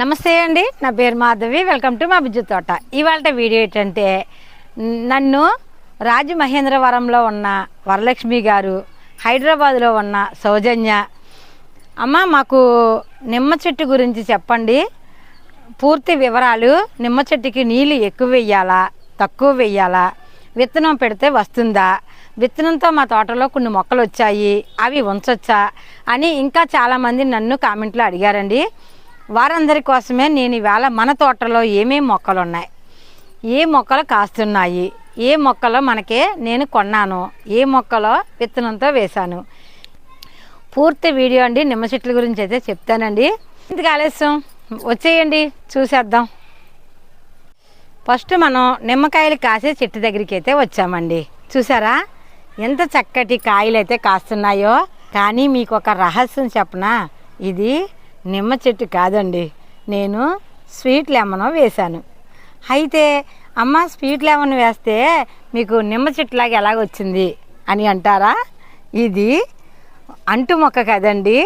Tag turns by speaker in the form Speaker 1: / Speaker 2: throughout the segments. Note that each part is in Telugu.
Speaker 1: నమస్తే అండి నా పేరు మాధవి వెల్కమ్ టు మా బిజ్జు తోట. ఇవాళ వీడియో ఏంటంటే నన్ను రాజమహేంద్రవరంలో ఉన్న వరలక్ష్మి గారు హైదరాబాద్లో ఉన్న సౌజన్య. అమ్మ మాకు నిమ్మ చెట్టు గురించి చెప్పండి. పూర్తి వివరాలు నిమ్మ చెట్టుకి నీళ్ళు ఎక్కువ వెయ్యాలా తక్కువ వెయ్యాలా విత్తనం పెడితే వస్తుందా విత్తనంతో మా తోటలో కొన్ని మొక్కలు వచ్చాయి అవి ఉంచొచ్చా అని ఇంకా చాలామంది నన్ను కామెంట్లో అడిగారండి. వారందరి కోసమే నేను ఈవేళ మన తోటలో ఏమేమి మొక్కలు ఉన్నాయి ఏ మొక్కలు కాస్తున్నాయి? ఏ మొక్కలో మనకే నేను కొన్నాను? ఏ మొక్కలో విత్తనంతో వేశాను? పూర్తి వీడియో అండి. నిమ్మ చెట్ల గురించి అయితే చెప్తానండి. ఇంతకు ఆలస్యం? వచ్చేయండి చూసేద్దాం. ఫస్ట్ మనం నిమ్మకాయలు కాసే చెట్టు దగ్గరికి అయితే వచ్చామండి. చూసారా? ఎంత చక్కటి కాయలు అయితే కాస్తున్నాయో. కానీ మీకు ఒక రహస్యం చెప్పనా? ఇది నిమ్మ చెట్టు కాదండి. నేను స్వీట్ లెమన్ వేశాను. అయితే అమ్మ స్వీట్ లెమన్ వేస్తే మీకు నిమ్మ చెట్టులాగా ఎలాగొచ్చింది అని అంటారా? ఇది అంటు మొక్క కదండి.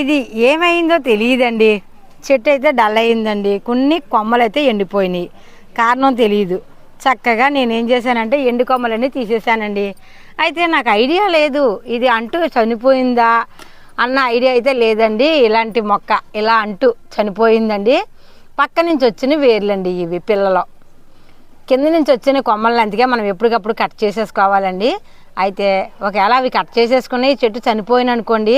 Speaker 1: ఇది ఏమైందో తెలియదండి. చెట్టు అయితే డల్ అయిందండి. కొన్ని కొమ్మలు అయితే ఎండిపోయినాయి. కారణం తెలియదు చక్కగా నేనేం చేశానంటే ఎండు కొమ్మలన్నీ తీసేసానండి అయితే నాకు ఐడియా లేదు. ఇది అంటు చనిపోయిందా? అన్న ఐడియా అయితే లేదండి. ఇలాంటి మొక్క ఇలా అంటూ చనిపోయిందండి. పక్క నుంచి వచ్చిన వేర్లండి ఇవి పిల్లలు. కింద నుంచి వచ్చిన కొమ్మల్ని అందుకే మనం ఎప్పటికప్పుడు కట్ చేసేసుకోవాలండి. అయితే ఒకవేళ అవి కట్ చేసేసుకుని ఈ చెట్టు చనిపోయిన అనుకోండి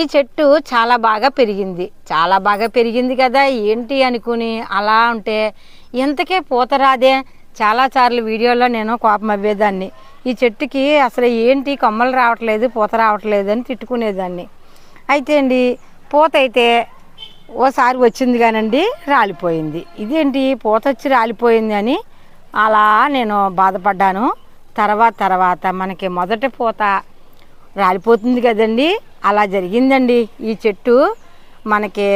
Speaker 1: ఈ చెట్టు చాలా బాగా పెరిగింది. చాలా బాగా పెరిగింది కదా ఏంటి అనుకుని అలా ఉంటే ఎంతకే పూత రాదే. చాలాసార్లు వీడియోలో నేను కోపం అవ్వేదాన్ని. ఈ చెట్టుకి అసలు ఏంటి కొమ్మలు రావట్లేదు పూత రావట్లేదు అని తిట్టుకునేదాన్ని. అయితే అండి పూత అయితే ఓసారి వచ్చింది కానండి రాలిపోయింది. ఇదేంటి? పూత వచ్చి రాలిపోయింది అని అలా నేను బాధపడ్డాను. తర్వాత తర్వాత మనకి మొదటి పూత రాలిపోతుంది కదండి అలా జరిగిందండి. ఈ చెట్టు మనకి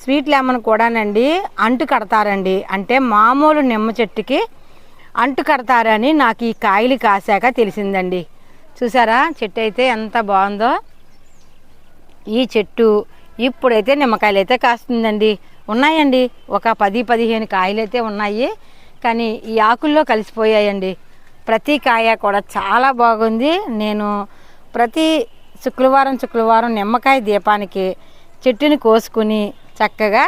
Speaker 1: స్వీట్ లెమన్ కూడానండి అంటు కడతారండి. అంటే మామూలు నిమ్మ చెట్టుకి అంటు కడతారని నాకు ఈ కాయలు కాసాక తెలిసిందండి. చూసారా? చెట్టు అయితే ఎంత బాగుందో. ఈ చెట్టు ఇప్పుడైతే నిమ్మకాయలు అయితే కాస్తుందండి. ఉన్నాయండి. ఒక పది పదిహేను కాయలు అయితే ఉన్నాయి. కానీ ఈ ఆకుల్లో కలిసిపోయాయండి. ప్రతి కాయ కూడా చాలా బాగుంది. నేను ప్రతి శుక్రవారం శుక్రవారం నిమ్మకాయ దీపానికి చెట్టుని కోసుకుని చక్కగా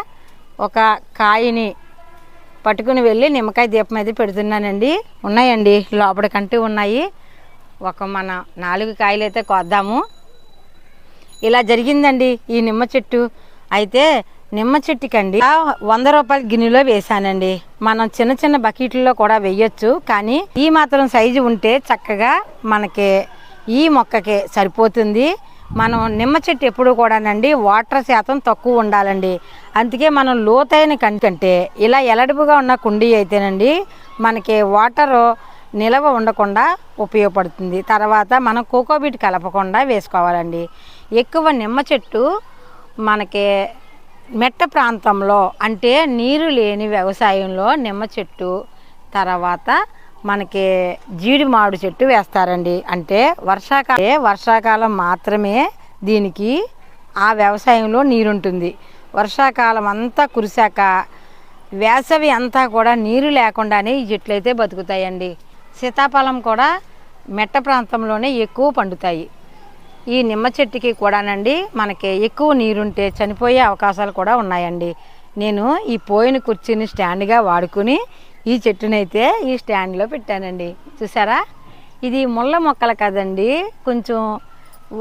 Speaker 1: ఒక కాయని పట్టుకుని వెళ్ళి నిమ్మకాయ దీపం అయితే పెడుతున్నానండి. ఉన్నాయండి లోపలికంటూ ఉన్నాయి. ఒక మన నాలుగు కాయలు అయితే కోద్దాము. ఇలా జరిగిందండి ఈ నిమ్మ చెట్టు. అయితే నిమ్మ చెట్టుకండి వంద రూపాయల గిన్నెలో వేసానండి మనం చిన్న చిన్న బకెట్లలో కూడా వేయొచ్చు కానీ ఈ మాత్రం సైజు ఉంటే చక్కగా మనకి ఈ మొక్కకి సరిపోతుంది. మనం నిమ్మ చెట్టు ఎప్పుడు కూడానండి వాటర్ శాతం తక్కువ ఉండాలండి. అందుకే మనం లోతైన కంటే ఇలా ఎలడుపుగా ఉన్న కుండీ అయితేనండి మనకి వాటర్ నిలవ ఉండకుండా ఉపయోగపడుతుంది. తర్వాత మనం కోకోబీట్ కలపకుండా వేసుకోవాలండి. ఎక్కువ నిమ్మ చెట్టు మనకి మెట్ట ప్రాంతంలో అంటే నీరు లేని వ్యవసాయంలో నిమ్మ చెట్టు తర్వాత మనకి జీడి మామిడి చెట్టు వేస్తారండి. అంటే వర్షాకాలం వర్షాకాలం మాత్రమే దీనికి ఆ వ్యవసాయంలో నీరుంటుంది. వర్షాకాలం అంతా కురిశాక వేసవి అంతా కూడా నీరు లేకుండానే ఈ చెట్లు అయితే బతుకుతాయండి. సీతాఫలం కూడా మెట్ట ప్రాంతంలోనే ఎక్కువ పండుతాయి. ఈ నిమ్మ చెట్టుకి కూడానండి మనకి ఎక్కువ నీరుంటే చనిపోయే అవకాశాలు కూడా ఉన్నాయండి. నేను ఈ పోయిన కుర్చీని స్టాండ్గా వాడుకుని ఈ చెట్టునైతే ఈ స్టాండ్లో పెట్టానండి. చూసారా? ఇది ముళ్ళ మొక్కలు కదండి. కొంచెం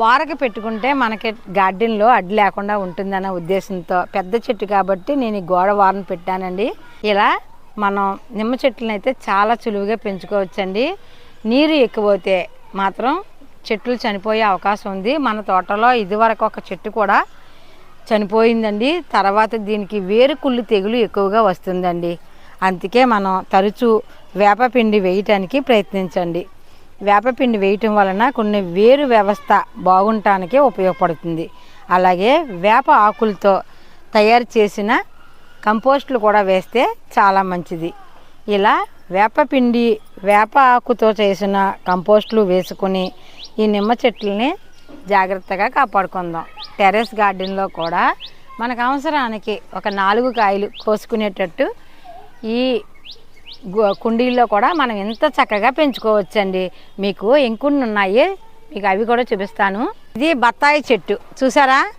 Speaker 1: వారకి పెట్టుకుంటే మనకి గార్డెన్లో అడ్డు లేకుండా ఉంటుందన్న ఉద్దేశంతో పెద్ద చెట్టు కాబట్టి నేను గోడ వారను పెట్టానండి. ఇలా మనం నిమ్మ చెట్లను అయితే చాలా సులువుగా పెంచుకోవచ్చండి. నీరు ఎక్కువైతే మాత్రం చెట్లు చనిపోయే అవకాశం ఉంది. మన తోటలో ఇదివరకు ఒక చెట్టు కూడా చనిపోయిందండి. తర్వాత దీనికి వేరు కుళ్ళు తెగులు ఎక్కువగా వస్తుందండి. అందుకే మనం తరచూ వేపపిండి వేయటానికి ప్రయత్నించండి. వేపపిండి వేయటం వలన కొన్ని వేరు వ్యవస్థ బాగుంటానికి ఉపయోగపడుతుంది. అలాగే వేప ఆకులతో తయారు చేసిన కంపోస్టులు కూడా వేస్తే చాలా మంచిది. ఇలా వేపపిండి వేప ఆకుతో చేసిన కంపోస్టులు వేసుకుని ఈ నిమ్మ చెట్లని జాగ్రత్తగా కాపాడుకుందాం. టెర్రస్ గార్డెన్లో కూడా మనకు అవసరానికి ఒక నాలుగు కాయలు కోసుకునేటట్టు ఈ కుండీల్లో కూడా మనం ఎంత చక్కగా పెంచుకోవచ్చండి. మీకు ఇంకొన్ని ఉన్నాయి. మీకు అవి కూడా చూపిస్తాను. ఇది బత్తాయి చెట్టు. చూసారా?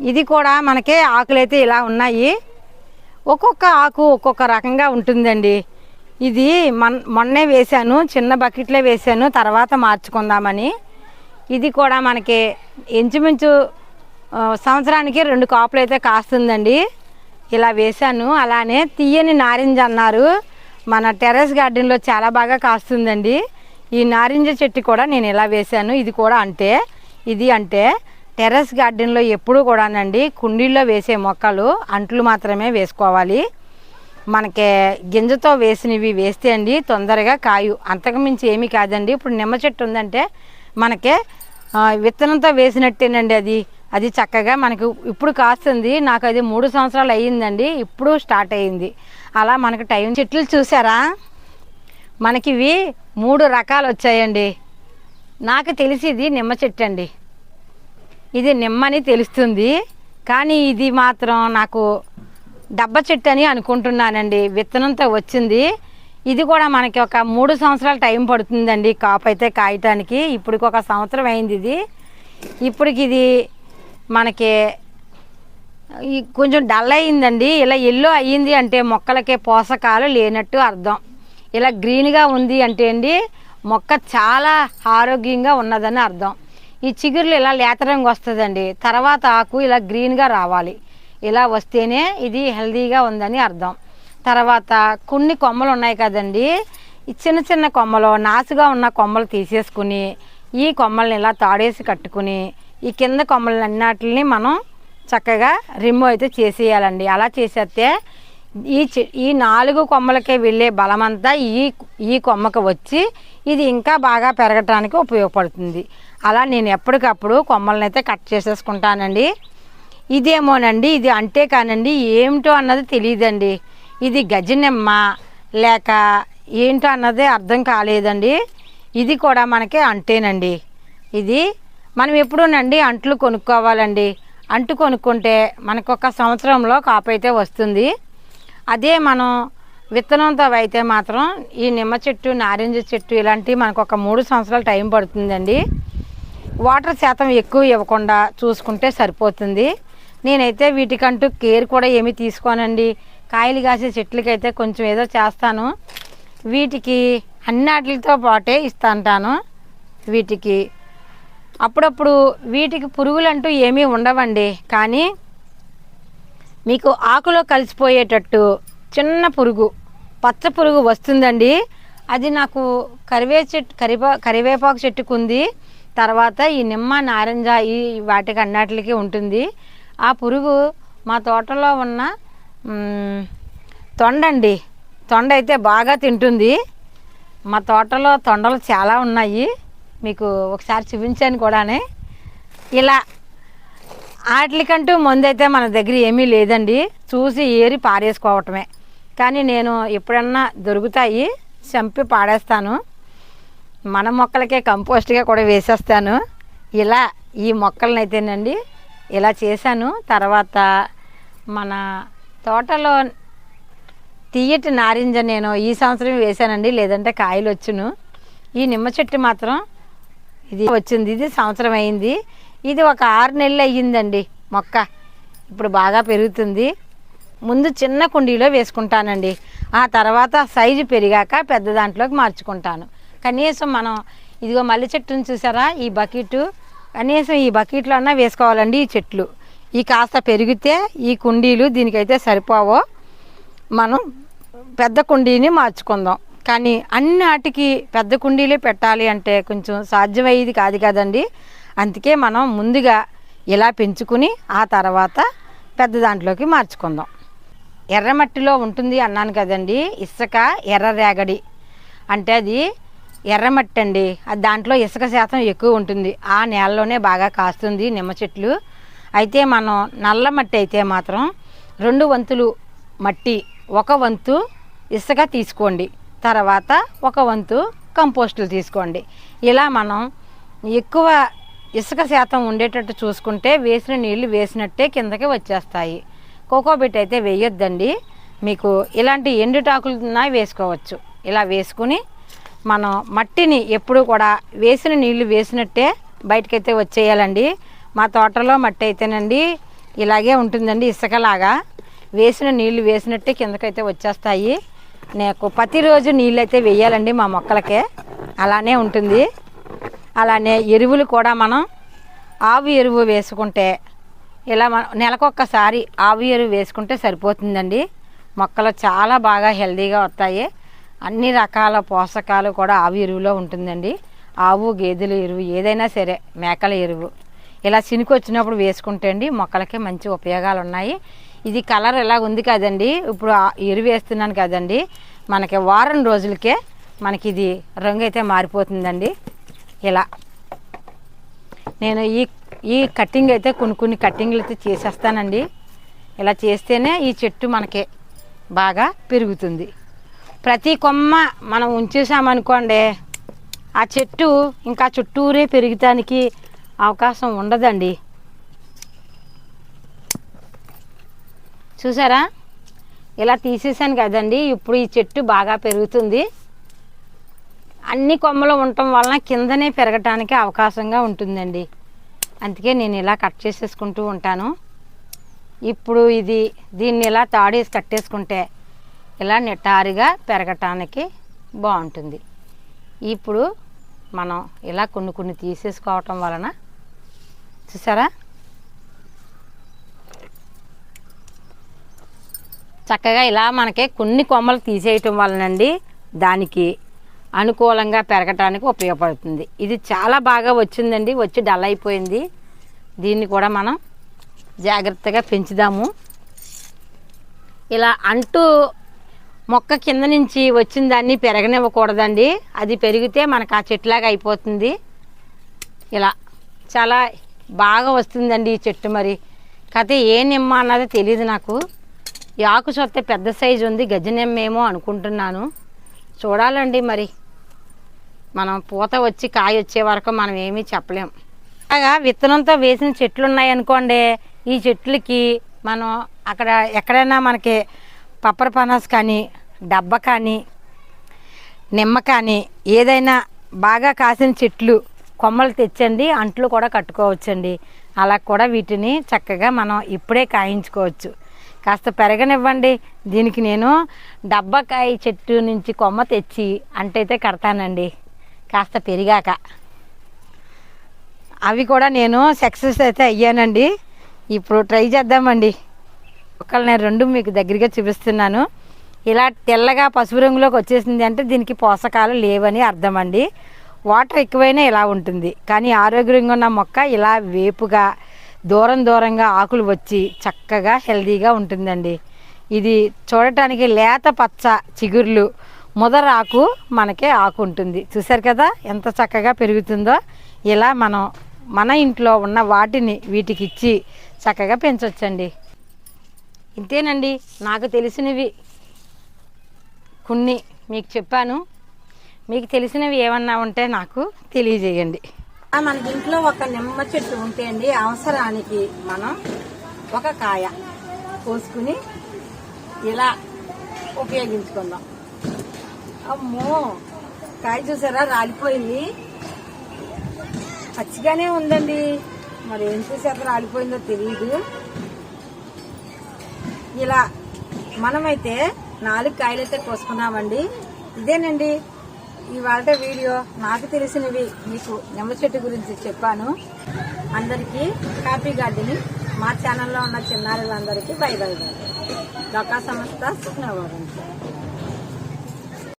Speaker 1: ఇది కూడా మనకి ఆకులైతే ఇలా ఉన్నాయి. ఒక్కొక్క ఆకు ఒక్కొక్క రకంగా ఉంటుందండి. ఇది మొన్ మొన్నే వేశాను. చిన్న బకెట్లో వేశాను. తర్వాత మార్చుకుందామని. ఇది కూడా మనకి ఇంచుమించు సంవత్సరానికి రెండు కాపులు అయితే కాస్తుందండి. ఇలా వేశాను. అలానే తీయని నారింజ అన్నారు. మన టెర్రస్ గార్డెన్లో చాలా బాగా కాస్తుందండి. ఈ నారింజ చెట్టు కూడా నేను ఇలా వేశాను. ఇది కూడా అంటే ఇది అంటే టెర్రస్ గార్డెన్లో ఎప్పుడూ కూడానండి కుండీల్లో వేసే మొక్కలు అంట్లు మాత్రమే వేసుకోవాలి. మనకి గింజతో వేసినవి వేస్తే అండి తొందరగా కాయు. అంతకు మించి ఏమీ కాదండి. ఇప్పుడు నిమ్మ చెట్టు ఉందంటే మనకి విత్తనంతో వేసినట్టేనండి అది. అది చక్కగా మనకు ఇప్పుడు కాస్తుంది. నాకు అది మూడు సంవత్సరాలు అయ్యిందండి. ఇప్పుడు స్టార్ట్ అయ్యింది. అలా మనకు టైం చెట్లు చూసారా? మనకి ఇవి మూడు రకాలు వచ్చాయండి. నాకు తెలిసి ఇది నిమ్మ చెట్టు అండి. ఇది నిమ్మని తెలుస్తుంది. కానీ ఇది మాత్రం నాకు డబ్బ చెట్టు అని అనుకుంటున్నానండి. విత్తనంతో వచ్చింది. ఇది కూడా మనకి ఒక మూడు సంవత్సరాలు టైం పడుతుందండి. కాపు అయితే కాయటానికి. ఇప్పటికి ఒక సంవత్సరం అయింది ఇది. ఇప్పటికి ఇది మనకి కొంచెం డల్ అయ్యిందండి. ఇలా ఎల్లో అయ్యింది అంటే మొక్కలకి పోషకాలు లేనట్టు అర్థం. ఇలా గ్రీన్గా ఉంది అంటే అండి మొక్క చాలా ఆరోగ్యంగా ఉన్నదని అర్థం. ఈ చిగురులు ఇలా లేతరంగా వస్తుందండి. తర్వాత ఆకు ఇలా గ్రీన్గా రావాలి. ఇలా వస్తేనే ఇది హెల్దీగా ఉందని అర్థం. తర్వాత కొన్ని కొమ్మలు ఉన్నాయి కదండి. చిన్న చిన్న కొమ్మలు నాసుగా ఉన్న కొమ్మలు తీసేసుకుని ఈ కొమ్మల్ని ఇలా తాడేసి కట్టుకుని ఈ కింద కొమ్మలన్నిటిని మనం చక్కగా రిమూవ్ అయితే చేసేయాలండి. అలా చేసేస్తే ఈ ఈ నాలుగు కొమ్మలకే వెళ్ళే బలమంతా ఈ ఈ కొమ్మకు వచ్చి ఇది ఇంకా బాగా పెరగటానికి ఉపయోగపడుతుంది. అలా నేను ఎప్పటికప్పుడు కొమ్మలను అయితే కట్ చేసేసుకుంటానండి. ఇదేమోనండి ఇది అంటే కానండి ఏమిటో అన్నది తెలియదండి ఇది గజనిమ్మ లేక ఏంటో అన్నది అర్థం కాలేదండి. ఇది కూడా మనకి అంటేనండి. ఇది మనం ఎప్పుడూనండి అంట్లు కొనుక్కోవాలండి. అంటు కొనుక్కుంటే మనకు ఒక సంవత్సరంలో కాపు అయితే వస్తుంది. అదే మనం విత్తనంతో అయితే మాత్రం ఈ నిమ్మ చెట్టు నారింజ చెట్టు ఇలాంటివి మనకు ఒక మూడు సంవత్సరాలు టైం పడుతుందండి. వాటర్ శాతం ఎక్కువ ఇవ్వకుండా చూసుకుంటే సరిపోతుంది. నేనైతే వీటికంటూ కేర్ కూడా ఏమీ తీసుకోనండి. కాయలు కాసే చెట్లకైతే కొంచెం ఏదో చేస్తాను. వీటికి అన్నిటితో పాటే ఇస్తాంటాను. వీటికి అప్పుడప్పుడు వీటికి పురుగులంటూ ఏమీ ఉండవండి. కానీ మీకు ఆకులో కలిసిపోయేటట్టు చిన్న పురుగు పచ్చ పురుగు వస్తుందండి. అది నాకు కరివే చెట్టు కరివే కరివేపాకు చెట్టుకు ఉంది తర్వాత ఈ నిమ్మ నారింజ ఈ వాటికి అన్నిటికి ఉంటుంది. ఆ పురుగు మా తోటలో ఉన్న తొండండి. తొండ అయితే బాగా తింటుంది. మా తోటలో తొండలు చాలా ఉన్నాయి. మీకు ఒకసారి చూపించాను కూడానే. ఇలా వాటికంటూ మందైతే మన దగ్గర ఏమీ లేదండి. చూసి ఏరి పారేసుకోవటమే. కానీ నేను ఎప్పుడన్నా దొరుకుతాయి చంపి పాడేస్తాను. మన మొక్కలకే కంపోస్ట్గా కూడా వేసేస్తాను. ఇలా ఈ మొక్కలను అయితేనండి ఇలా చేశాను. తర్వాత మన తోటలో తీయటి నారింజ నేను ఈ సంవత్సరం వేశానండి. లేదంటే కాయలు వచ్చును ఈ నిమ్మ చెట్టు మాత్రం ఇది వచ్చింది ఇది సంవత్సరం అయింది. ఇది ఒక ఆరు నెలలు అయ్యిందండి మొక్క. ఇప్పుడు బాగా పెరుగుతుంది. ముందు చిన్న కుండీలో వేసుకుంటానండి. ఆ తర్వాత సైజు పెరిగాక పెద్ద దాంట్లోకి మార్చుకుంటాను. కనీసం మనం ఇదిగో మల్లె చెట్టుని చూసారా? ఈ బకెట్. కనీసం ఈ బకెట్లో అన్నా వేసుకోవాలండి ఈ చెట్లు. ఈ కాస్త పెరిగితే ఈ కుండీలు దీనికైతే సరిపోవో. మనం పెద్ద కుండీని మార్చుకుందాం. కానీ అన్నిటికి పెద్ద కుండీలే పెట్టాలి అంటే కొంచెం సాధ్యమయ్యేది కాదు కదండి. అందుకే మనం ముందుగా ఇలా పెంచుకుని ఆ తర్వాత పెద్ద దాంట్లోకి మార్చుకుందాం. ఎర్రమట్టిలో ఉంటుంది అన్నాను కదండి. ఇసుక ఎర్ర రేగడి అంటే అది ఎర్రమట్టి అండి. అది దాంట్లో ఇసుక శాతం ఎక్కువ ఉంటుంది. ఆ నేలలోనే బాగా కాస్తుంది నిమ్మ చెట్లు. అయితే మనం నల్ల మట్టి అయితే మాత్రం రెండు వంతులు మట్టి ఒక వంతు ఇసుక తీసుకోండి. తర్వాత ఒక వంతు కంపోస్టులు తీసుకోండి. ఇలా మనం ఎక్కువ ఇసుక శాతం ఉండేటట్టు చూసుకుంటే వేసిన నీళ్ళు వేసినట్టే కిందకి వచ్చేస్తాయి. కోకోబిట్ అయితే వేయొద్దండి. మీకు ఇలాంటి ఎండుటాకులున్నా వేసుకోవచ్చు. ఇలా వేసుకుని మనం మట్టిని ఎప్పుడు కూడా వేసిన నీళ్ళు వేసినట్టే బయటకైతే వచ్చేయాలండి. మా తోటలో మట్టి అయితేనండి ఇలాగే ఉంటుందండి ఇసుకలాగా. వేసిన నీళ్ళు వేసినట్టే కిందకైతే వచ్చేస్తాయి. నాకు ప్రతిరోజు నీళ్ళైతే వేయాలండి మా మొక్కలకే. అలానే ఉంటుంది. అలానే ఎరువులు కూడా మనం ఆవు ఎరువు వేసుకుంటే ఇలా మన నెలకొక్కసారి ఆవు ఎరువు వేసుకుంటే సరిపోతుందండి. మొక్కలు చాలా బాగా హెల్దీగా వస్తాయి. అన్ని రకాల పోషకాలు కూడా ఆవు ఎరువులో ఉంటుందండి. ఆవు గేదెల ఎరువు ఏదైనా సరే మేకల ఎరువు. ఇలా చినుకొచ్చినప్పుడు వచ్చినప్పుడు వేసుకుంటే అండి మొక్కలకి మంచి ఉపయోగాలు ఉన్నాయి ఇది కలర్ ఎలా ఉంది కదండి? ఇప్పుడు ఎరువు వేస్తున్నాను కదండి. మనకి వారం రోజులకే మనకి ఇది రంగు అయితే మారిపోతుందండి. ఇలా. నేను ఈ ఈ కటింగ్ అయితే కొన్ని కొన్ని కటింగ్లు అయితే చేసేస్తానండి. ఇలా చేస్తేనే ఈ చెట్టు మనకి బాగా పెరుగుతుంది. ప్రతి కొమ్మ మనం ఉంచేసామనుకోండి ఆ చెట్టు ఇంకా చుట్టూరే పెరుగుతానికి అవకాశం ఉండదండి. చూసారా? ఇలా తీసేసాను కదండి. ఇప్పుడు ఈ చెట్టు బాగా పెరుగుతుంది. అన్ని కొమ్మలు ఉండటం వలన కిందనే పెరగటానికి అవకాశంగా ఉంటుందండి. అందుకే నేను ఇలా కట్ చేసేసుకుంటూ ఉంటాను. ఇప్పుడు ఇది దీన్ని ఇలా తాడేసి కట్టేసుకుంటే ఇలా నిటారుగా పెరగటానికి బాగుంటుంది. ఇప్పుడు మనం ఇలా కొన్ని కొన్ని తీసేసుకోవటం వలన చూసారా? చక్కగా ఇలా మనకి కొన్ని కొమ్మలు తీసేయటం వలనండి దానికి అనుకూలంగా పెరగటానికి ఉపయోగపడుతుంది. ఇది చాలా బాగా వచ్చిందండి వచ్చి డల్ అయిపోయింది. దీన్ని కూడా మనం జాగ్రత్తగా పెంచుదాము. ఇలా అంటూ మొక్క కింద నుంచి వచ్చిన దాన్ని పెరగనివ్వకూడదండి. అది పెరిగితే మనకు ఆ చెట్టులాగా అయిపోతుంది. ఇలా చాలా బాగా వస్తుందండి ఈ చెట్టు మరి. కాకపోతే ఏ నిమ్మ అన్నది తెలియదు నాకు. ఈ ఆకు చూస్తే పెద్ద సైజు ఉంది గజనెమ్మేమో అనుకుంటున్నాను. చూడాలండి మరి. మనం పూత వచ్చి కాయ వచ్చే వరకు మనం ఏమీ చెప్పలేం. అలాగా విత్తనంతో వేసిన చెట్లు ఉన్నాయనుకోండి ఈ చెట్లకి మనం అక్కడ ఎక్కడైనా మనకి పప్పర పనస్ కానీ డబ్బ కానీ నిమ్మ కానీ ఏదైనా బాగా కాసిన చెట్లు కొమ్మలు తెచ్చండి అంట్లు కూడా కట్టుకోవచ్చండి. అలా కూడా వీటిని చక్కగా మనం ఇప్పుడే కాయించుకోవచ్చు. కాస్త పెరగనివ్వండి. దీనికి నేను డబ్బకాయ చెట్టు నుంచి కొమ్మ తెచ్చి అంటైతే కడతానండి. కాస్త పెరిగాక. అవి కూడా నేను సక్సెస్ అయితే అయ్యానండి. ఇప్పుడు ట్రై చేద్దామండి. ఒకళ్ళు నేను రెండు మీకు దగ్గరగా చూపిస్తున్నాను. ఇలా తెల్లగా పసుపు రంగులోకి వచ్చేసింది అంటే దీనికి పోషకాలు లేవని అర్థం అండి వాటర్ ఎక్కువైనా ఇలా ఉంటుంది. కానీ ఆరోగ్యంగా ఉన్న మొక్క ఇలా వేపుగా దూరం దూరంగా ఆకులు వచ్చి చక్కగా హెల్దీగా ఉంటుందండి. ఇది చూడటానికి లేత పచ్చ చిగుర్లు ముదరాకు మనకే ఆకు ఉంటుంది. చూసారు కదా ఎంత చక్కగా పెరుగుతుందో? ఇలా మనం మన ఇంట్లో ఉన్న వాటిని వీటికి ఇచ్చి చక్కగా పెంచవచ్చండి ఇంతేనండి నాకు తెలిసినవి. కొన్ని మీకు చెప్పాను. మీకు తెలిసినవి ఏమన్నా ఉంటే నాకు తెలియజేయండి. మన ఇంట్లో ఒక నిమ్మ చెట్టు ఉంటే అండి అవసరానికి మనం ఒక కాయ కోసుకుని ఇలా ఉపయోగించుకుందాం. అమ్మో కాయ చూసారా? రాలిపోయింది. పచ్చిగానే ఉందండి. మరి ఏం చూసాక రాలిపోయిందో తెలియదు ఇలా మనమైతే నాలుగు కాయలు అయితే కోసుకున్నామండి. ఇదేనండి. ఇవాళ వీడియో నాకు తెలిసినవి మీకు నిమ్మ చెట్టు గురించి చెప్పాను. అందరికీ హ్యాపీ గార్డెనింగ్. మా ఛానల్లో ఉన్న చిన్నారులందరికీ బై బై బై. డొక్కా సంస్థ సుఖ్నవరం